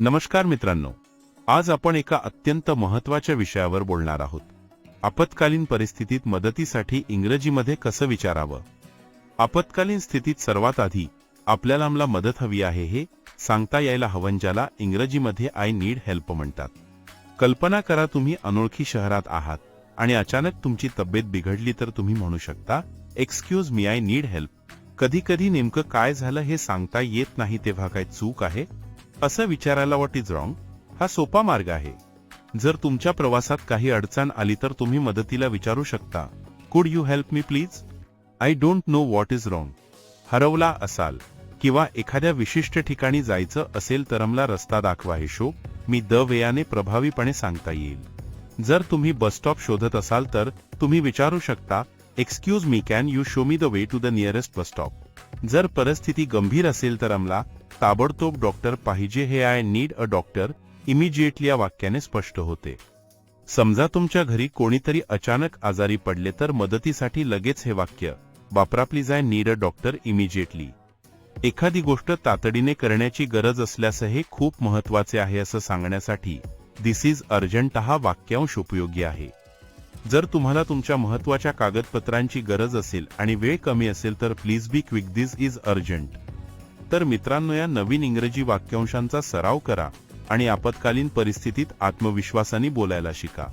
नमस्कार मित्रांनो आज आपण एका अत्यंत महत्त्वाच्या विषयावर बोलणार आहोत. आपत्कालीन परिस्थितीत मदतीसाठी इंग्रजीमध्ये कसं विचारावं? आपत्कालीन स्थितीत सर्वात आधी आपल्याला आम्हाला मदत हवी आहे हे सांगता यायला हवं ज्याला इंग्रजीमध्ये आय नीड हेल्प म्हणतात. कल्पना करा तुम्ही अनोळखी शहरात आहात आणि अचानक तुमची तब्येत बिघडली तर तुम्ही म्हणू शकता excuse me I need help कधी कधी नेमकं काय झालं हे सांगता येत नाही तेव्हा काय चूक आहे? असं विचारायला वॉट इज रॉंग हा सोपा मार्ग आहे. जर तुमच्या प्रवासात काही अडचण आली तर तुम्ही मदतीला विचारू शकता. Could you help me please I don't know what is wrong हरवला असाल किंवा एखाद्या विशिष्ट ठिकाणी जायचं असेल तर मला रस्ता दाखवा हे शो. मी द वेयाने प्रभावीपणे सांगता येईल. जर तुम्ही बस स्टॉप शोधत असाल तर तुम्ही विचारू शकता excuse me can you show me the way to the nearest bus stop जर परिस्थिती गंभीर असेल तर आम्हाला ताबडतोब डॉक्टर पाहिजे हे I need a doctor immediately या वाक्याने स्पष्ट होते. समजा तुमच्या घरी कोणीतरी अचानक आजारी पडले तर मदतीसाठी लगेच हे वाक्य वापरा please I need a doctor immediately. एखादी गोष्ट तातडीने करण्याची गरज असल्यास हे खूप महत्त्वाचे आहे असं सांगण्यासाठी दिस इज अर्जंट हा वाक्यांश उपयोगी आहे. जर तुम्हाला तुमच्या महत्त्वाच्या कागदपत्रांची गरज असेल आणि वेळ कमी असेल तर please be quick this is urgent. तर मित्रांनो या नवीन इंग्रजी वाक्यांशांचा सराव करा आणि आपत्कालीन परिस्थितीत आत्मविश्वासाने बोलायला शिका.